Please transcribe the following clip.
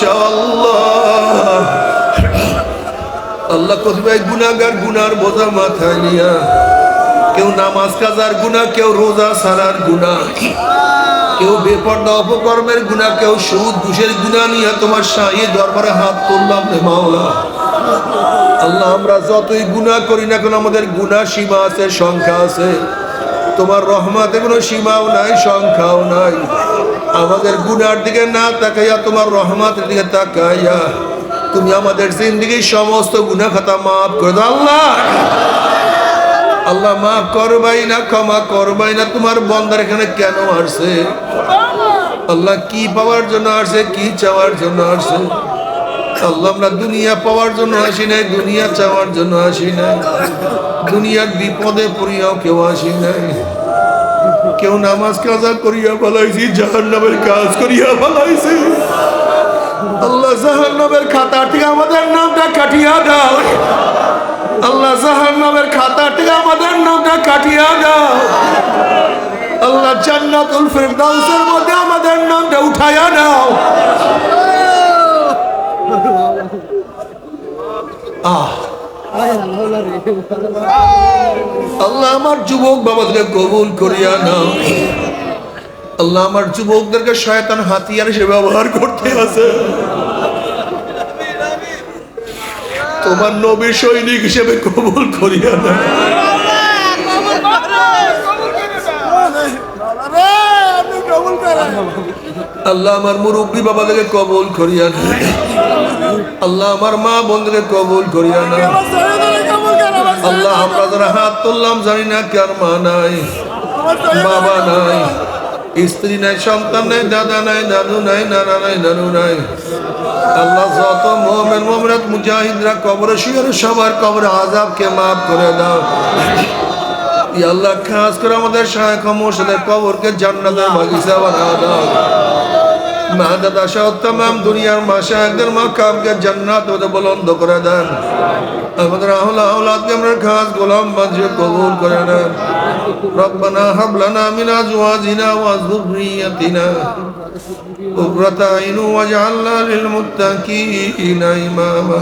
চাও আল্লাহ। আল্লাহ গুনাগার গুনার বোঝা মাথায় নিয়া। কেউ নামাজ কাজার গুণা কেউ রোজা সারার গুণা কেউ বেপর্দা অপকর্মের গুণা কেউ সুদ, ঘুষের গুণা নিয়ে তোমার শাহী দরবারে হাত তুললাম রে মাওলা। আল্লাহ, আমরা যতই গুণা করি না কেন, আমাদের গুণা সীমা আছে, সংখ্যা আছে। তোমার রহমাতে কোনো সীমাও নাই, সংখ্যাও নাই। আমাদের গুনার দিকে না তাকাইয়া তোমার রহমাতের দিকে তাকাইয়া তুমি আমাদের জিন্দগির সমস্ত গুনা খাতা মাফ করে দাও, আল্লাহ। আল্লাহ মাফ করবাই না, ক্ষমা করবাই না। তোমার বন্দার এখানে কেন আসছে? আল্লাহ কি পাওয়ার জন্য আসছে, কি চাওয়ার জন্য আসছে? আল্লাহ, আমরা দুনিয়া পাওয়ার জন্য আসি নাই, দুনিয়া চাওয়ার জন্য আসি নাই। দুনিয়ার বিপদে পড়িয়াও কেউ আসি নাই। কেউ নামাজ কাজা করিয়া ফেলাইছি, জাহান্নামের কাজ করিয়া ফেলাইছি। আল্লাহ জাহান্নামের খাতা থেকে আমাদের নামটা কাটিয়া দাও। আল্লাহ জাহান্নামের খাতা থেকে আমাদের নামটা কাটিয়া দাও। আল্লাহ জান্নাতুল ফিরদাউসের মধ্যে আমাদের নামটা উঠাইয়া দাও। আহ। আল্লাহ আমার যুবক বাবাদেরকে কবুল করিয়া নাও। আল্লাহ আমার যুবকদেরকে শয়তান হাতিয়ার হিসেবে ব্যবহার করতে আছে। তোমার নবী সৈনিক হিসেবে কবুল করিয়া নাও। আল্লাহ আমার মুরব্বী বাবাদেরকে কবুল করিয়া না আল্লাহ আমার মা বোনদেরকে কবুল করিয়া না আল্লাহ আমরা যারা হাত তুললাম জানি না কার মা নাই, বাবা নাই, স্ত্রী নাই, সন্তান নাই, দাদা নাই, দাদু নাই, নানা নাই, নানু নাই। আল্লাহ যত মোহামের মোহাম্মদ মুজাহিদরা কবরে শুয়ে সবার কবরে আজাবকে মাফ করে দাও। আল্লাহ খাস করে আমাদের শায়খ মোর্শেদের কবরকে জান্নাতের বাগিচা বানা দাও মা দাদা সহ তাম দুনিয়ার মা শায়কদের মা কামকে জান্নাত ওদের বলন্দ করে দেন আমাদের আহলা আওলাদকে আমরা খাস গোলাম বাজিয়ে কবুল করে নেন ربنا هب لنا من ازواجنا وذريتنا قرة عين واجعلنا للمتقين اماما